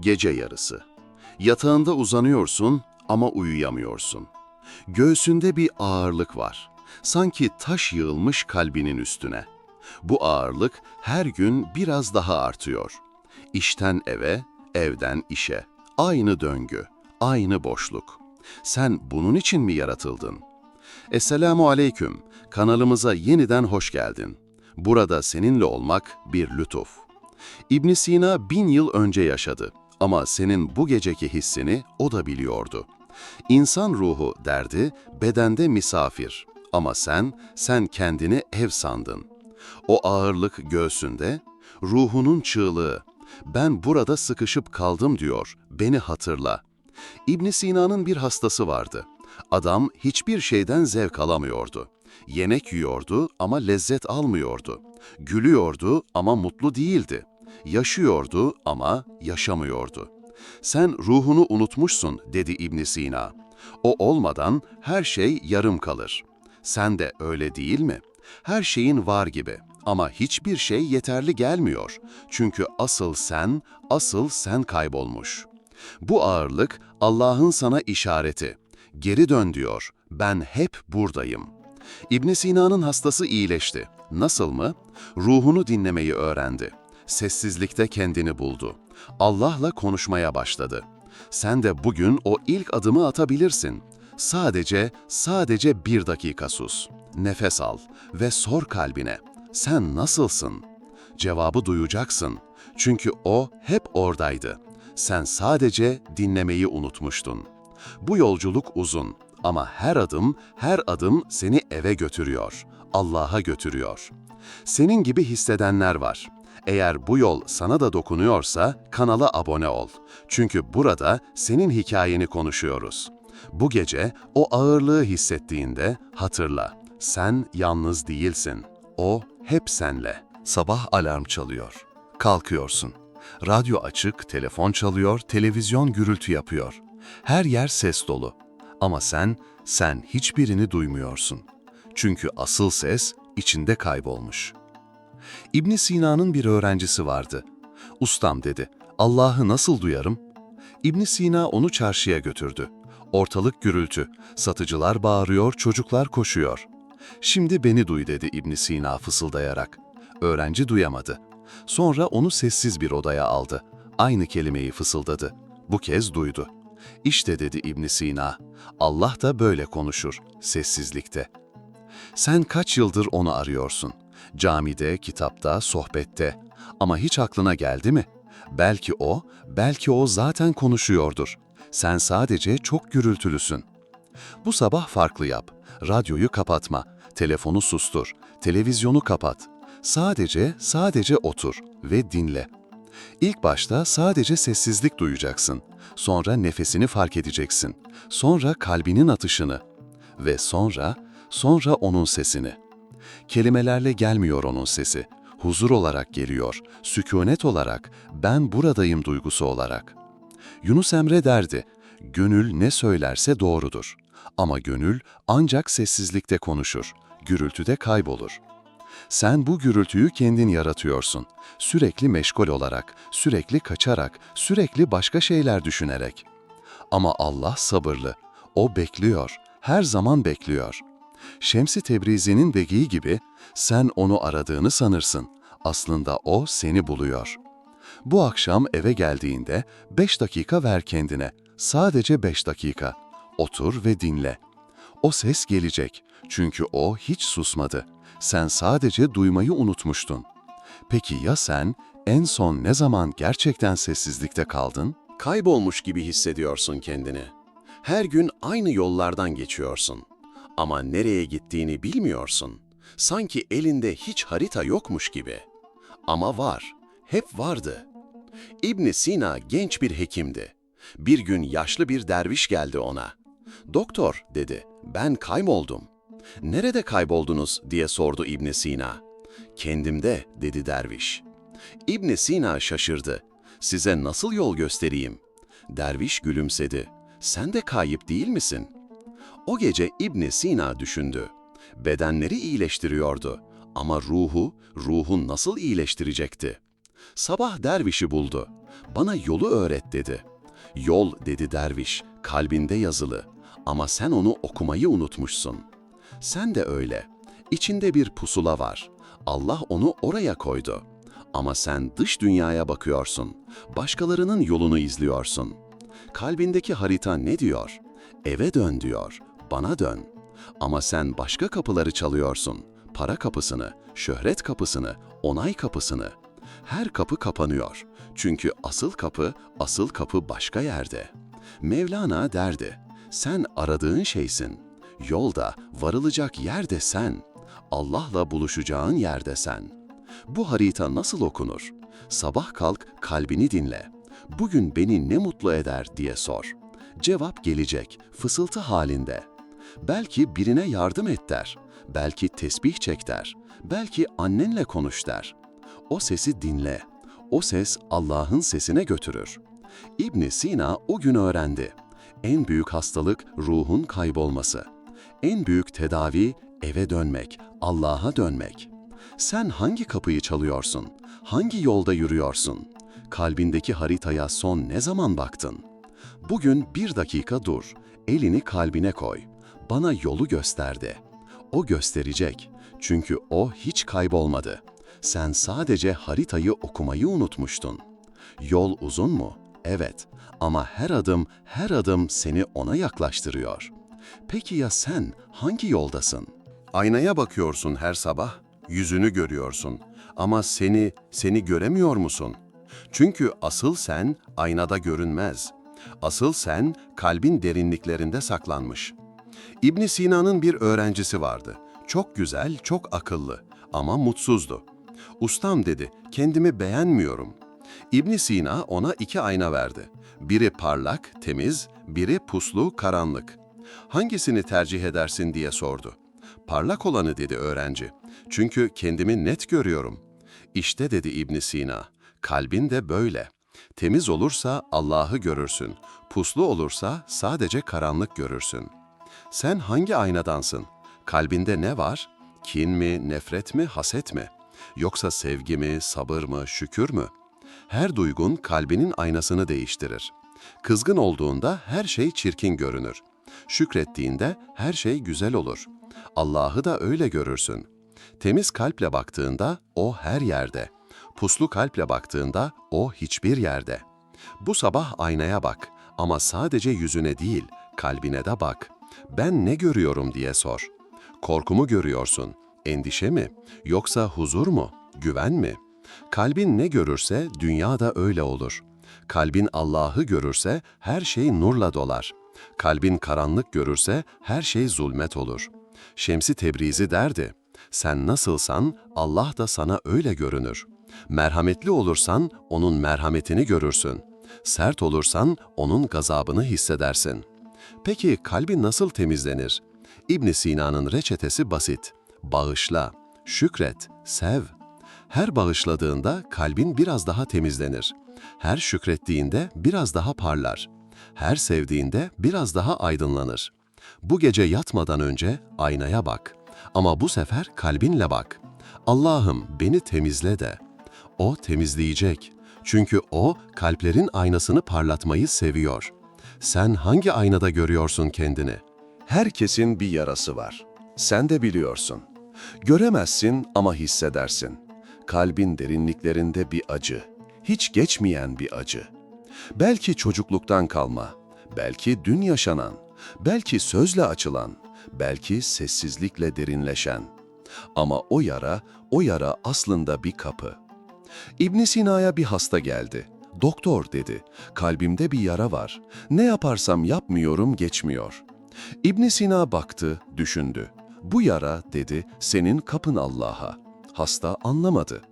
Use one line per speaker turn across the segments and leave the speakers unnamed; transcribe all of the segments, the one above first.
Gece yarısı. Yatağında uzanıyorsun ama uyuyamıyorsun. Göğsünde bir ağırlık var. Sanki taş yığılmış kalbinin üstüne. Bu ağırlık her gün biraz daha artıyor. İşten eve, evden işe. Aynı döngü, aynı boşluk. Sen bunun için mi yaratıldın? Esselamu aleyküm. Kanalımıza yeniden hoş geldin. Burada seninle olmak bir lütuf. İbn Sina bin yıl önce yaşadı ama senin bu geceki hissini o da biliyordu. İnsan ruhu derdi, bedende misafir ama sen, sen kendini ev sandın. O ağırlık göğsünde, ruhunun çığlığı, ben burada sıkışıp kaldım diyor, beni hatırla. İbn Sina'nın bir hastası vardı. Adam hiçbir şeyden zevk alamıyordu. Yemek yiyordu ama lezzet almıyordu. Gülüyordu ama mutlu değildi. Yaşıyordu ama yaşamıyordu. Sen ruhunu unutmuşsun dedi İbn Sina. O olmadan her şey yarım kalır. Sen de öyle değil mi? Her şeyin var gibi ama hiçbir şey yeterli gelmiyor. Çünkü asıl sen, asıl sen kaybolmuş. Bu ağırlık Allah'ın sana işareti. Geri dön diyor. Ben hep buradayım. İbn Sina'nın hastası iyileşti. Nasıl mı? Ruhunu dinlemeyi öğrendi. Sessizlikte kendini buldu. Allah'la konuşmaya başladı. Sen de bugün o ilk adımı atabilirsin. Sadece, sadece bir dakika sus. Nefes al ve sor kalbine. Sen nasılsın? Cevabı duyacaksın. Çünkü o hep oradaydı. Sen sadece dinlemeyi unutmuştun. Bu yolculuk uzun ama her adım, her adım seni eve götürüyor, Allah'a götürüyor. Senin gibi hissedenler var. Eğer bu yol sana da dokunuyorsa kanala abone ol. Çünkü burada senin hikayeni konuşuyoruz. Bu gece o ağırlığı hissettiğinde hatırla. Sen yalnız değilsin. O hep senle. Sabah alarm çalıyor. Kalkıyorsun. Radyo açık, telefon çalıyor, televizyon gürültü yapıyor. Her yer ses dolu. Ama sen, sen hiçbirini duymuyorsun. Çünkü asıl ses içinde kaybolmuş. İbn Sina'nın bir öğrencisi vardı. Ustam dedi, Allah'ı nasıl duyarım? İbn Sina onu çarşıya götürdü. Ortalık gürültü, satıcılar bağırıyor, çocuklar koşuyor. Şimdi beni duy dedi İbn Sina fısıldayarak. Öğrenci duyamadı. Sonra onu sessiz bir odaya aldı. Aynı kelimeyi fısıldadı. Bu kez duydu. İşte dedi İbn Sina, Allah da böyle konuşur, sessizlikte. Sen kaç yıldır onu arıyorsun? Camide, kitapta, sohbette. Ama hiç aklına geldi mi? Belki o, belki o zaten konuşuyordur. Sen sadece çok gürültülüsün. Bu sabah farklı yap. Radyoyu kapatma, telefonu sustur, televizyonu kapat. Sadece, sadece otur ve dinle. İlk başta sadece sessizlik duyacaksın. Sonra nefesini fark edeceksin. Sonra kalbinin atışını. Ve sonra, sonra onun sesini. Kelimelerle gelmiyor onun sesi. Huzur olarak geliyor, sükunet olarak, ben buradayım duygusu olarak. Yunus Emre derdi, gönül ne söylerse doğrudur. Ama gönül ancak sessizlikte konuşur, gürültüde kaybolur. Sen bu gürültüyü kendin yaratıyorsun. Sürekli meşgul olarak, sürekli kaçarak, sürekli başka şeyler düşünerek. Ama Allah sabırlı. O bekliyor, her zaman bekliyor. Şemsi Tebrizi'nin dediği gibi, sen onu aradığını sanırsın. Aslında o seni buluyor. Bu akşam eve geldiğinde beş dakika ver kendine. Sadece beş dakika. Otur ve dinle. O ses gelecek. Çünkü o hiç susmadı. Sen sadece duymayı unutmuştun. Peki ya sen en son ne zaman gerçekten sessizlikte kaldın? Kaybolmuş gibi hissediyorsun kendini. Her gün aynı yollardan geçiyorsun. Ama nereye gittiğini bilmiyorsun. Sanki elinde hiç harita yokmuş gibi. Ama var, hep vardı. İbn Sina genç bir hekimdi. Bir gün yaşlı bir derviş geldi ona. Doktor dedi, ben kayboldum. Nerede kayboldunuz diye sordu İbn Sina. Kendimde dedi derviş. İbn Sina şaşırdı. Size nasıl yol göstereyim? Derviş gülümsedi. Sen de kayıp değil misin? O gece İbn Sina düşündü. Bedenleri iyileştiriyordu ama ruhu, ruhu nasıl iyileştirecekti? Sabah dervişi buldu. bana yolu öğret dedi. Yol dedi derviş, kalbinde yazılı ama sen onu okumayı unutmuşsun. Sen de öyle. İçinde bir pusula var. Allah onu oraya koydu. Ama sen dış dünyaya bakıyorsun. Başkalarının yolunu izliyorsun. Kalbindeki harita ne diyor? Eve dön diyor. Bana dön. Ama sen başka kapıları çalıyorsun. Para kapısını, şöhret kapısını, onay kapısını. Her kapı kapanıyor. Çünkü asıl kapı, asıl kapı başka yerde. Mevlana derdi, sen aradığın şeysin. Yolda, varılacak yerde sen. Allah'la buluşacağın yerde sen. Bu harita nasıl okunur? Sabah kalk, kalbini dinle. Bugün beni ne mutlu eder diye sor. Cevap gelecek, fısıltı halinde. Belki birine yardım et der. Belki tesbih çek der. Belki annenle konuş der. O sesi dinle. O ses Allah'ın sesine götürür. İbn Sina o gün öğrendi. En büyük hastalık ruhun kaybolması. En büyük tedavi eve dönmek, Allah'a dönmek. Sen hangi kapıyı çalıyorsun? Hangi yolda yürüyorsun? Kalbindeki haritaya son ne zaman baktın? Bugün bir dakika dur, elini kalbine koy. Bana yolu gösterdi. O gösterecek. Çünkü o hiç kaybolmadı. Sen sadece haritayı okumayı unutmuştun. Yol uzun mu? Evet. Ama her adım, her adım seni ona yaklaştırıyor. Peki ya sen hangi yoldasın? Aynaya bakıyorsun her sabah, yüzünü görüyorsun. Ama seni, seni göremiyor musun? Çünkü asıl sen aynada görünmez. Asıl sen kalbin derinliklerinde saklanmış. İbn Sina'nın bir öğrencisi vardı. Çok güzel, çok akıllı ama mutsuzdu. Ustam dedi, kendimi beğenmiyorum. İbn Sina ona iki ayna verdi. Biri parlak, temiz, biri puslu, karanlık. Hangisini tercih edersin diye sordu. Parlak olanı dedi öğrenci. Çünkü kendimi net görüyorum. İşte dedi İbn Sina, kalbin de böyle. Temiz olursa Allah'ı görürsün. Puslu olursa sadece karanlık görürsün. Sen hangi aynadansın? Kalbinde ne var? Kin mi, nefret mi, haset mi? Yoksa sevgi mi, sabır mı, şükür mü? Her duygun kalbinin aynasını değiştirir. Kızgın olduğunda her şey çirkin görünür. Şükrettiğinde her şey güzel olur. Allah'ı da öyle görürsün. Temiz kalple baktığında o her yerde. Puslu kalple baktığında o hiçbir yerde. Bu sabah aynaya bak ama sadece yüzüne değil, kalbine de bak. Ben ne görüyorum diye sor. Korkumu görüyorsun, endişe mi, yoksa huzur mu, güven mi? Kalbin ne görürse dünya da öyle olur. Kalbin Allah'ı görürse her şey nurla dolar. Kalbin karanlık görürse her şey zulmet olur. Şemsi Tebrizi derdi, sen nasılsan Allah da sana öyle görünür. Merhametli olursan onun merhametini görürsün. Sert olursan onun gazabını hissedersin. Peki kalbi nasıl temizlenir? İbn Sina'nın reçetesi basit. Bağışla, şükret, sev. Her bağışladığında kalbin biraz daha temizlenir. Her şükrettiğinde biraz daha parlar. Her sevdiğinde biraz daha aydınlanır. Bu gece yatmadan önce aynaya bak. Ama bu sefer kalbinle bak. Allah'ım beni temizle de. O temizleyecek. Çünkü o kalplerin aynasını parlatmayı seviyor. Sen hangi aynada görüyorsun kendini? Herkesin bir yarası var. Sen de biliyorsun. Göremezsin ama hissedersin. Kalbin derinliklerinde bir acı. Hiç geçmeyen bir acı. Belki çocukluktan kalma, belki dün yaşanan, belki sözle açılan, belki sessizlikle derinleşen. Ama o yara, o yara aslında bir kapı. İbn Sina'ya bir hasta geldi. Doktor dedi, kalbimde bir yara var. Ne yaparsam yapmıyorum geçmiyor. İbn Sina baktı, düşündü. Bu yara dedi, senin kapın Allah'a. Hasta anlamadı.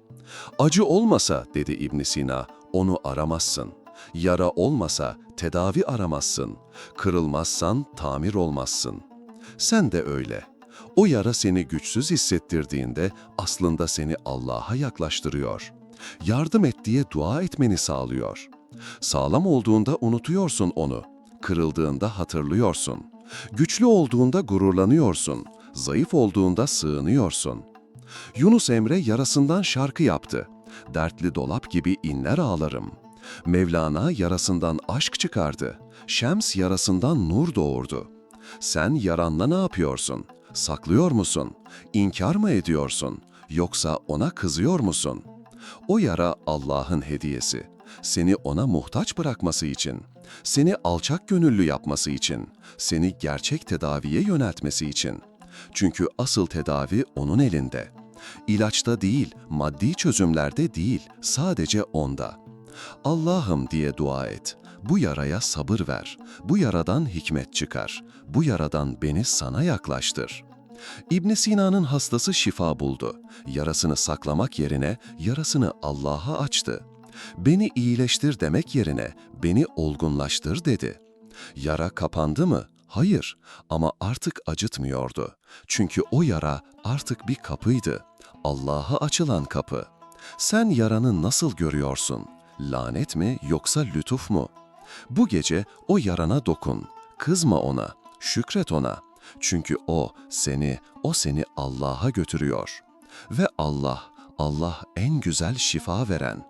Acı olmasa dedi İbn Sina, onu aramazsın. Yara olmasa tedavi aramazsın. Kırılmazsan tamir olmazsın. Sen de öyle. O yara seni güçsüz hissettirdiğinde aslında seni Allah'a yaklaştırıyor. Yardım et diye dua etmeni sağlıyor. Sağlam olduğunda unutuyorsun onu. Kırıldığında hatırlıyorsun. Güçlü olduğunda gururlanıyorsun. Zayıf olduğunda sığınıyorsun. Yunus Emre yarasından şarkı yaptı. Dertli dolap gibi inler ağlarım.
Mevlana yarasından aşk çıkardı. Şems yarasından nur doğurdu. Sen yaranla ne yapıyorsun? Saklıyor musun? İnkar mı ediyorsun? Yoksa ona kızıyor musun? O yara Allah'ın hediyesi. Seni ona muhtaç bırakması için, seni alçak gönüllü yapması için, seni gerçek tedaviye yöneltmesi için. Çünkü asıl tedavi onun elinde. İlaçta değil, maddi çözümlerde değil, sadece onda. Allah'ım diye dua et. Bu yaraya sabır ver. Bu yaradan hikmet çıkar. Bu yaradan beni sana yaklaştır. İbn Sina'nın hastası şifa buldu. Yarasını saklamak yerine yarasını Allah'a açtı. Beni iyileştir demek yerine beni olgunlaştır dedi. Yara kapandı mı? Hayır ama artık acıtmıyordu. Çünkü o yara artık bir kapıydı. Allah'a açılan kapı. Sen yaranı nasıl görüyorsun? Lanet mi yoksa lütuf mu? Bu gece o yarana dokun. Kızma ona, şükret ona. Çünkü o seni, o seni Allah'a götürüyor. Ve Allah, Allah en güzel şifa veren.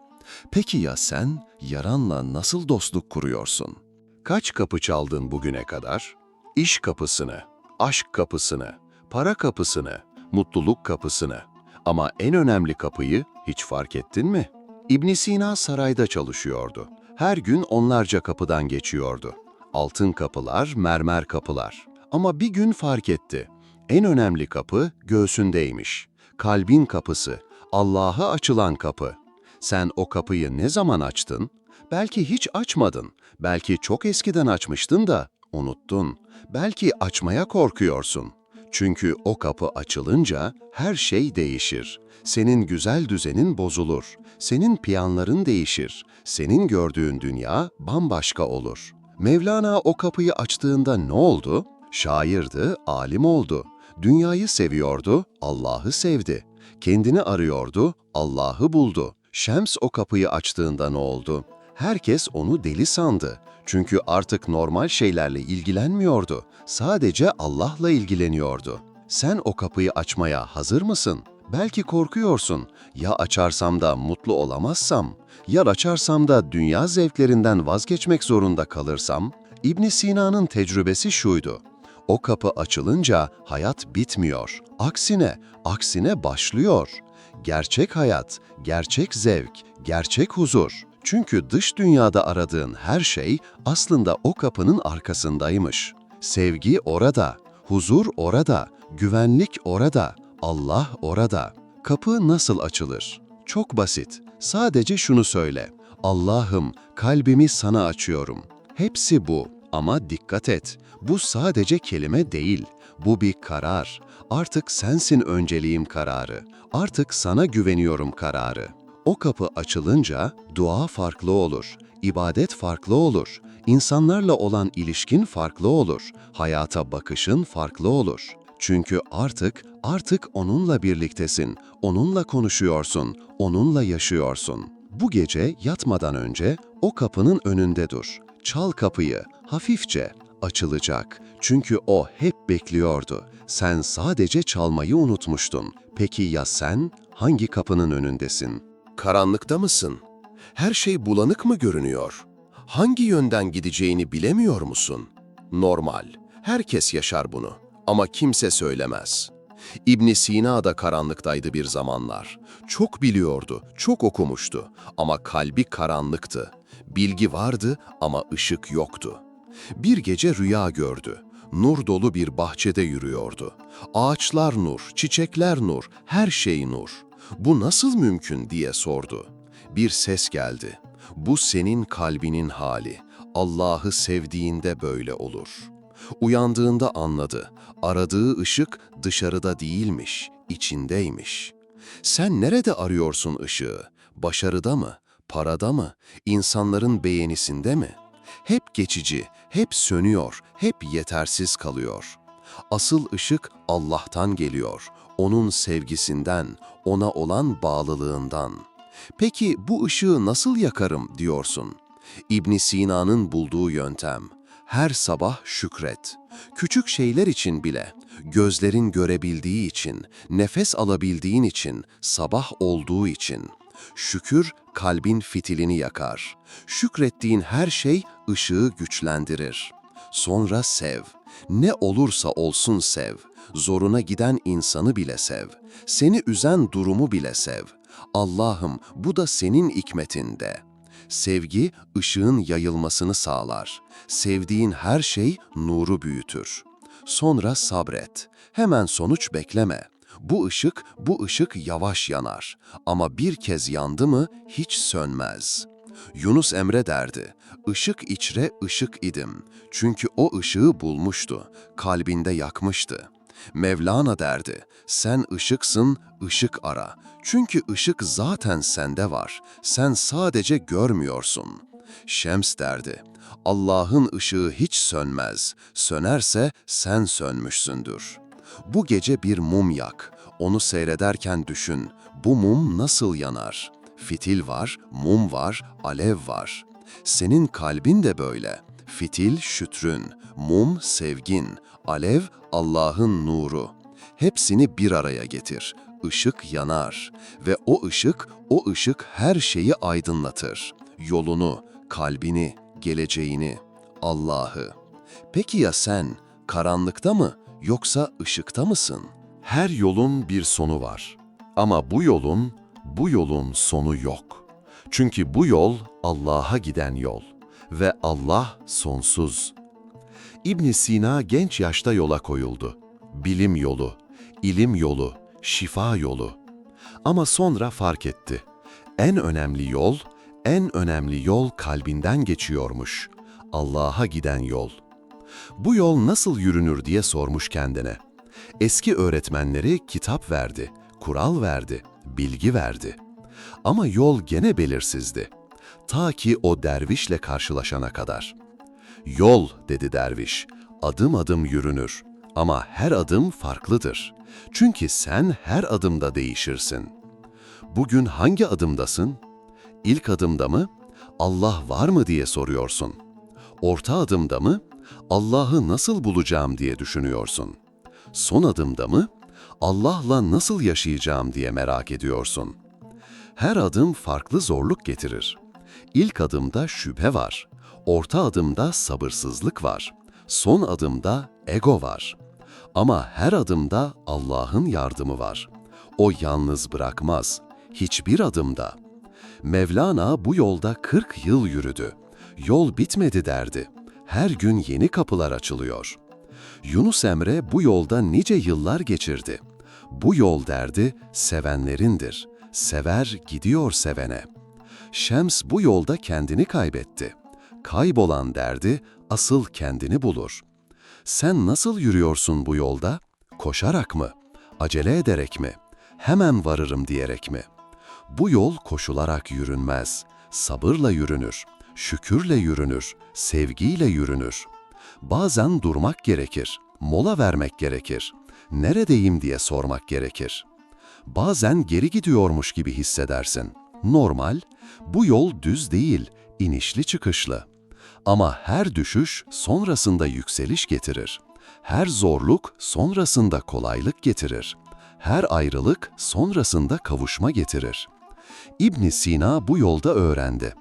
Peki ya sen yaranla nasıl dostluk kuruyorsun?
Kaç kapı çaldın bugüne kadar? İş kapısını, aşk kapısını, para kapısını, mutluluk kapısını. Ama en önemli kapıyı hiç fark ettin mi? ibn Sina sarayda çalışıyordu. Her gün onlarca kapıdan geçiyordu. Altın kapılar, mermer kapılar. Ama bir gün fark etti. En önemli kapı göğsündeymiş. Kalbin kapısı, Allah'a açılan kapı. Sen o kapıyı ne zaman açtın? Belki hiç açmadın. Belki çok eskiden açmıştın da unuttun. Belki açmaya korkuyorsun. Çünkü o kapı açılınca her şey değişir. Senin güzel düzenin bozulur. Senin planların değişir. Senin gördüğün dünya bambaşka olur. Mevlana o kapıyı açtığında ne oldu? Şairdi, alim oldu. Dünyayı seviyordu, Allah'ı sevdi. Kendini arıyordu, Allah'ı buldu. Şems o kapıyı açtığında ne oldu? Herkes onu deli sandı. Çünkü artık normal şeylerle ilgilenmiyordu. Sadece Allah'la ilgileniyordu. Sen o kapıyı açmaya hazır mısın? Belki korkuyorsun. Ya açarsam da mutlu olamazsam? Ya açarsam da dünya zevklerinden vazgeçmek zorunda kalırsam? İbn Sina'nın tecrübesi şuydu. O kapı açılınca hayat bitmiyor. Aksine, aksine başlıyor. Gerçek hayat, gerçek zevk, gerçek huzur. Çünkü dış dünyada aradığın her şey aslında o kapının arkasındaymış. Sevgi orada, huzur orada, güvenlik orada, Allah orada. Kapı nasıl açılır? Çok basit. Sadece şunu söyle. Allah'ım kalbimi sana açıyorum. Hepsi bu. Ama dikkat et. Bu sadece kelime değil. Bu bir karar. Artık sensin önceliğim kararı. Artık sana güveniyorum kararı. O kapı açılınca dua farklı olur, ibadet farklı olur, insanlarla olan ilişkin farklı olur, hayata bakışın farklı olur. Çünkü artık, artık onunla birliktesin, onunla konuşuyorsun, onunla yaşıyorsun. Bu gece yatmadan önce o kapının önünde dur. Çal kapıyı, hafifçe, açılacak. Çünkü o hep bekliyordu. Sen sadece çalmayı unutmuştun. Peki ya sen hangi kapının önündesin?
Karanlıkta mısın? Her şey bulanık mı görünüyor? Hangi yönden gideceğini bilemiyor musun? Normal. Herkes yaşar bunu. Ama kimse söylemez. İbn Sina da karanlıktaydı bir zamanlar. Çok biliyordu, çok okumuştu ama kalbi karanlıktı. Bilgi vardı ama ışık yoktu. Bir gece rüya gördü. Nur dolu bir bahçede yürüyordu. Ağaçlar nur, çiçekler nur, her şey nur. Bu nasıl mümkün diye sordu. Bir ses geldi. Bu senin kalbinin hali. Allah'ı sevdiğinde böyle olur. Uyandığında anladı. Aradığı ışık dışarıda değilmiş, içindeymiş. Sen nerede arıyorsun ışığı? Başarıda mı? Parada mı? İnsanların beğenisinde mi? Hep geçici, hep sönüyor, hep yetersiz kalıyor. Asıl ışık Allah'tan geliyor, onun sevgisinden, ona olan bağlılığından. Peki bu ışığı nasıl yakarım diyorsun? İbn Sina'nın bulduğu yöntem. Her sabah şükret. Küçük şeyler için bile, gözlerin görebildiği için, nefes alabildiğin için, sabah olduğu için. Şükür kalbin fitilini yakar. Şükrettiğin her şey ışığı güçlendirir. Sonra sev. Ne olursa olsun sev. Zoruna giden insanı bile sev. Seni üzen durumu bile sev. Allah'ım bu da senin hikmetinde. Sevgi ışığın yayılmasını sağlar. Sevdiğin her şey nuru büyütür. Sonra sabret. Hemen sonuç bekleme. Bu ışık, bu ışık yavaş yanar. Ama bir kez yandı mı hiç sönmez. Yunus Emre derdi, ışık içre ışık idim. Çünkü o ışığı bulmuştu, kalbinde yakmıştı. Mevlana derdi, sen ışıksın, ışık ara. Çünkü ışık zaten sende var, sen sadece görmüyorsun. Şems derdi, Allah'ın ışığı hiç sönmez, sönerse sen sönmüşsündür. Bu gece bir mum yak, onu seyrederken düşün, bu mum nasıl yanar? Fitil var, mum var, alev var. Senin kalbin de böyle. Fitil şütrün, mum sevgin, alev Allah'ın nuru. Hepsini bir araya getir. Işık yanar ve o ışık, o ışık her şeyi aydınlatır. Yolunu, kalbini, geleceğini, Allah'ı. Peki ya sen karanlıkta mı yoksa ışıkta mısın?
Her yolun bir sonu var. Ama bu yolun, bu yolun sonu yok. Çünkü bu yol Allah'a giden yol ve Allah sonsuz. İbn Sina genç yaşta yola koyuldu. Bilim yolu, ilim yolu, şifa yolu. Ama sonra fark etti. En önemli yol, en önemli yol kalbinden geçiyormuş. Allah'a giden yol. Bu yol nasıl yürünür diye sormuş kendine. Eski öğretmenleri kitap verdi, kural verdi, bilgi verdi. Ama yol gene belirsizdi. Ta ki o dervişle karşılaşana kadar. Yol, dedi derviş, adım adım yürünür. Ama her adım farklıdır. Çünkü sen her adımda değişirsin. Bugün hangi adımdasın? İlk adımda mı? Allah var mı diye soruyorsun. Orta adımda mı? Allah'ı nasıl bulacağım diye düşünüyorsun. Son adımda mı? Allah'la nasıl yaşayacağım diye merak ediyorsun. Her adım farklı zorluk getirir. İlk adımda şüphe var. Orta adımda sabırsızlık var. Son adımda ego var. Ama her adımda Allah'ın yardımı var. O yalnız bırakmaz. Hiçbir adımda. Mevlana bu yolda 40 yıl yürüdü. Yol bitmedi derdi. Her gün yeni kapılar açılıyor. Yunus Emre bu yolda nice yıllar geçirdi. Bu yol derdi sevenlerindir. Sever gidiyor sevene. Şems bu yolda kendini kaybetti. Kaybolan derdi asıl kendini bulur. Sen nasıl yürüyorsun bu yolda? Koşarak mı? Acele ederek mi? Hemen varırım diyerek mi? Bu yol koşularak yürünmez. Sabırla yürünür, şükürle yürünür, sevgiyle yürünür. Bazen durmak gerekir, mola vermek gerekir. Neredeyim diye sormak gerekir. Bazen geri gidiyormuş gibi hissedersin. Normal, bu yol düz değil, inişli çıkışlı. Ama her düşüş sonrasında yükseliş getirir. Her zorluk sonrasında kolaylık getirir. Her ayrılık sonrasında kavuşma getirir. İbn Sina bu yolda öğrendi.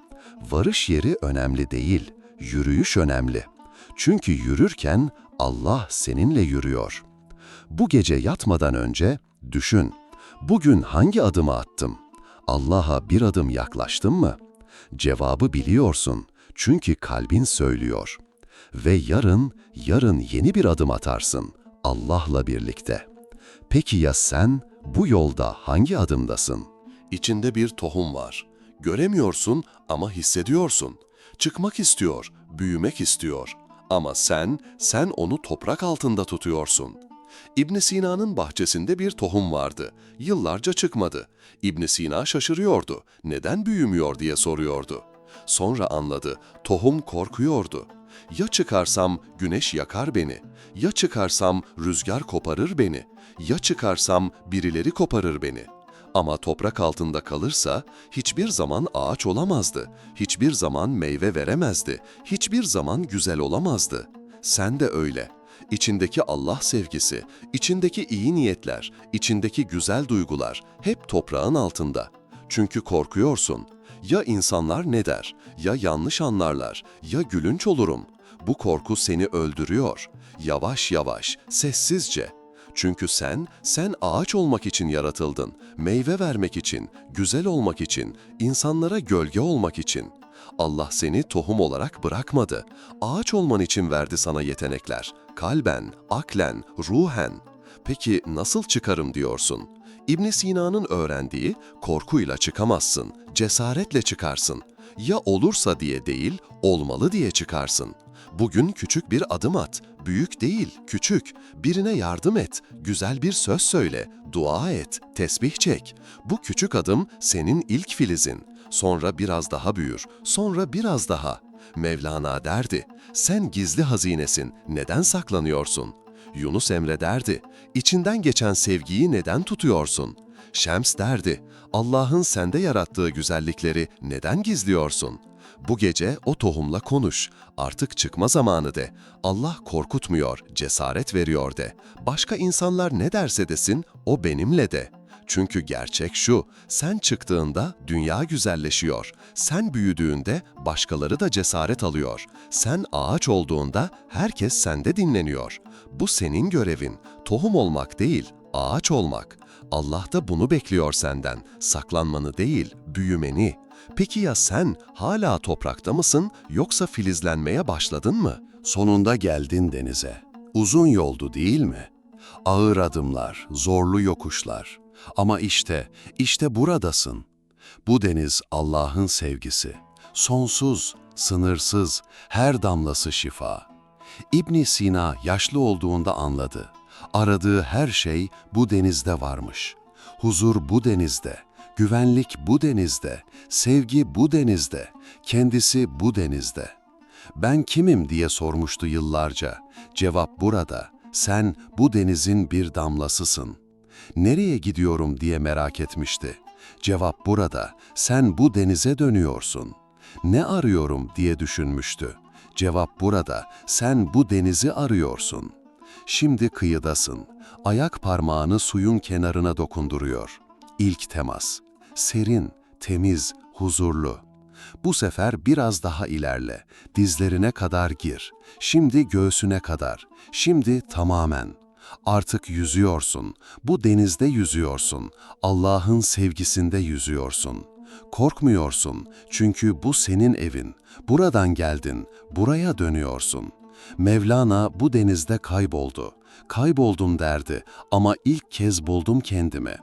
Varış yeri önemli değil, yürüyüş önemli. Çünkü yürürken Allah seninle yürüyor. Bu gece yatmadan önce düşün. Bugün hangi adımı attım? Allah'a bir adım yaklaştım mı? Cevabı biliyorsun. Çünkü kalbin söylüyor. Ve yarın, yarın yeni bir adım atarsın Allah'la birlikte. Peki ya sen bu yolda hangi adımdasın?
İçinde bir tohum var. Göremiyorsun ama hissediyorsun. Çıkmak istiyor, büyümek istiyor. Ama sen, sen onu toprak altında tutuyorsun. İbn Sina'nın bahçesinde bir tohum vardı. Yıllarca çıkmadı. İbn Sina şaşırıyordu. Neden büyümüyor diye soruyordu. Sonra anladı. Tohum korkuyordu. Ya çıkarsam güneş yakar beni. Ya çıkarsam rüzgar koparır beni. Ya çıkarsam birileri koparır beni. Ama toprak altında kalırsa hiçbir zaman ağaç olamazdı. Hiçbir zaman meyve veremezdi. Hiçbir zaman güzel olamazdı. Sen de öyle. İçindeki Allah sevgisi, içindeki iyi niyetler, içindeki güzel duygular hep toprağın altında. Çünkü korkuyorsun.
Ya insanlar ne der? Ya yanlış anlarlar? Ya gülünç olurum? Bu korku seni öldürüyor. Yavaş yavaş, sessizce. Çünkü sen, sen ağaç olmak için yaratıldın. Meyve vermek için, güzel olmak için, insanlara gölge olmak için. Allah seni tohum olarak bırakmadı. Ağaç olman için verdi sana yetenekler. Kalben, aklen, ruhen. Peki nasıl çıkarım diyorsun? İbn Sina'nın öğrendiği korkuyla çıkamazsın, cesaretle çıkarsın. Ya olursa diye değil, olmalı diye çıkarsın. Bugün küçük bir adım at, büyük değil, küçük. Birine yardım et, güzel bir söz söyle, dua et, tesbih çek. Bu küçük adım senin ilk filizin. Sonra biraz daha büyür, sonra biraz daha. Mevlana derdi, sen gizli hazinesin, neden saklanıyorsun? Yunus Emre derdi, içinden geçen sevgiyi neden tutuyorsun? Şems derdi, Allah'ın sende yarattığı güzellikleri neden gizliyorsun? Bu gece o tohumla konuş, artık çıkma zamanı de. Allah korkutmuyor, cesaret veriyor de. Başka insanlar ne derse desin, o benimle de. Çünkü gerçek şu, sen çıktığında dünya güzelleşiyor. Sen büyüdüğünde başkaları da cesaret alıyor. Sen ağaç olduğunda herkes sende dinleniyor. Bu senin görevin. Tohum olmak değil, ağaç olmak. Allah da bunu bekliyor senden. Saklanmanı değil, büyümeni. Peki ya sen hala toprakta mısın yoksa filizlenmeye başladın mı?
Sonunda geldin denize. Uzun yoldu değil mi? Ağır adımlar, zorlu yokuşlar. Ama işte, işte buradasın. Bu deniz Allah'ın sevgisi. Sonsuz, sınırsız, her damlası şifa. İbn Sina yaşlı olduğunda anladı. Aradığı her şey bu denizde varmış. Huzur bu denizde, güvenlik bu denizde, sevgi bu denizde, kendisi bu denizde. Ben kimim diye sormuştu yıllarca. Cevap burada. Sen bu denizin bir damlasısın. Nereye gidiyorum diye merak etmişti. Cevap burada. Sen bu denize dönüyorsun. Ne arıyorum diye düşünmüştü. Cevap burada. Sen bu denizi arıyorsun. Şimdi kıyıdasın. Ayak parmağını suyun kenarına dokunduruyor. İlk temas. Serin, temiz, huzurlu. Bu sefer biraz daha ilerle. Dizlerine kadar gir. Şimdi göğsüne kadar. Şimdi tamamen. Artık yüzüyorsun. Bu denizde yüzüyorsun. Allah'ın sevgisinde yüzüyorsun. Korkmuyorsun çünkü bu senin evin. Buradan geldin, buraya dönüyorsun. Mevlana bu denizde kayboldu. Kayboldum derdi ama ilk kez buldum kendimi.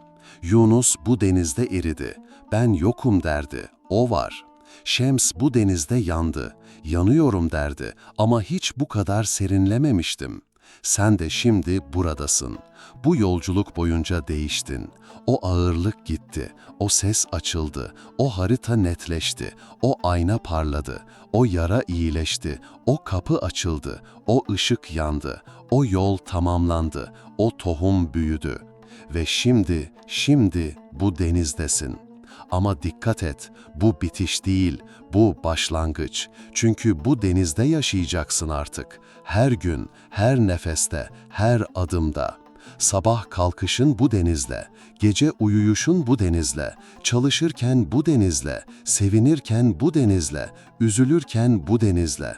Yunus bu denizde eridi. Ben yokum derdi. O var. Şems bu denizde yandı. Yanıyorum derdi ama hiç bu kadar serinlememiştim. Sen de şimdi buradasın. Bu yolculuk boyunca değiştin. O ağırlık gitti, o ses açıldı, o harita netleşti, o ayna parladı, o yara iyileşti, o kapı açıldı, o ışık yandı, o yol tamamlandı, o tohum büyüdü. Ve şimdi, şimdi bu denizdesin.'' Ama dikkat et, bu bitiş değil, bu başlangıç. Çünkü bu denizde yaşayacaksın artık. Her gün, her nefeste, her adımda. Sabah kalkışın bu denizle, gece uyuyuşun bu denizle, çalışırken bu denizle, sevinirken bu denizle, üzülürken bu denizle.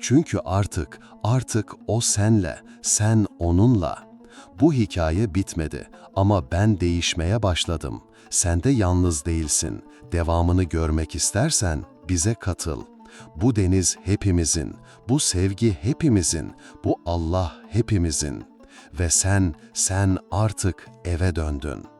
Çünkü artık, artık o senle, sen onunla. Bu hikaye bitmedi ama ben değişmeye başladım. Sen de yalnız değilsin. Devamını görmek istersen bize katıl. Bu deniz hepimizin, bu sevgi hepimizin, bu Allah hepimizin. Ve sen, sen artık eve döndün.''